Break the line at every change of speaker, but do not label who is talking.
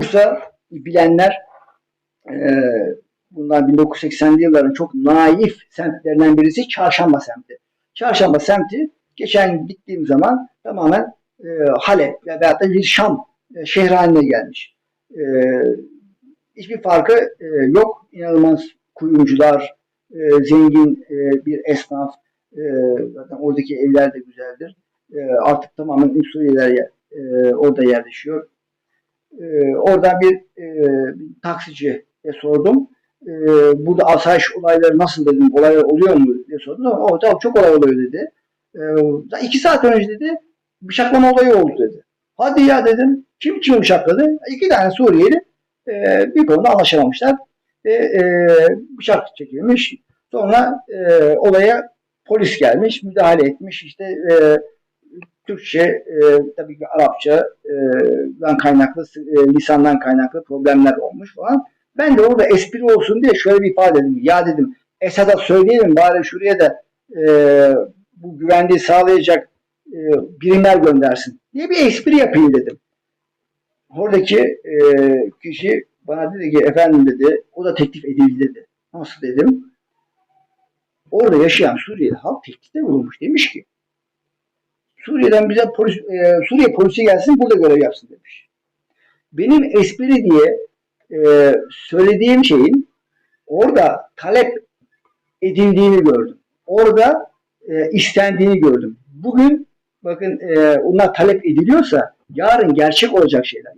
Bursa bilenler e, bundan 1980'li yılların çok naif semtlerinden birisi Çarşamba semti. Çarşamba semti geçen gittiğim zaman tamamen e, Halep ve veyahut da bir Şam e, şehri haline gelmiş. E, hiçbir farkı e, yok. İnanılmaz kuyumcular, e, zengin e, bir esnaf, e, zaten oradaki evler de güzeldir. E, artık tamamen Suriyeliler ye- e, orada yerleşiyor. E, oradan bir, e, bir taksiciye sordum. E, burada asayiş olayları nasıl dedim, olaylar oluyor mu diye sordum. Ama o tamam çok olay oluyor dedi. E, iki saat önce dedi bıçaklama olayı oldu dedi. Hadi ya dedim. Kim kim bıçakladı? İki tane Suriyeli e, bir konuda anlaşamamışlar. Ve e, bıçak çekilmiş. Sonra e, olaya polis gelmiş, müdahale etmiş. İşte e, Türkçe, e, tabii ki Arapçadan kaynaklı, e, lisandan kaynaklı problemler olmuş falan. Ben de orada espri olsun diye şöyle bir ifade dedim. Ya dedim Esad'a söyleyelim bari şuraya da e, bu güvenliği sağlayacak e, birimler göndersin diye bir espri yapayım dedim. Oradaki e, kişi bana dedi ki efendim dedi o da teklif edildi dedi. Nasıl dedim. Orada yaşayan Suriyeli halk teklifte bulunmuş. Demiş ki Suriye'den bize polis, e, Suriye polisi gelsin burada görev yapsın demiş. Benim espri diye e, söylediğim şeyin orada talep edildiğini gördüm. Orada e, istendiğini gördüm. Bugün bakın e, onlar talep ediliyorsa yarın gerçek olacak şeyler.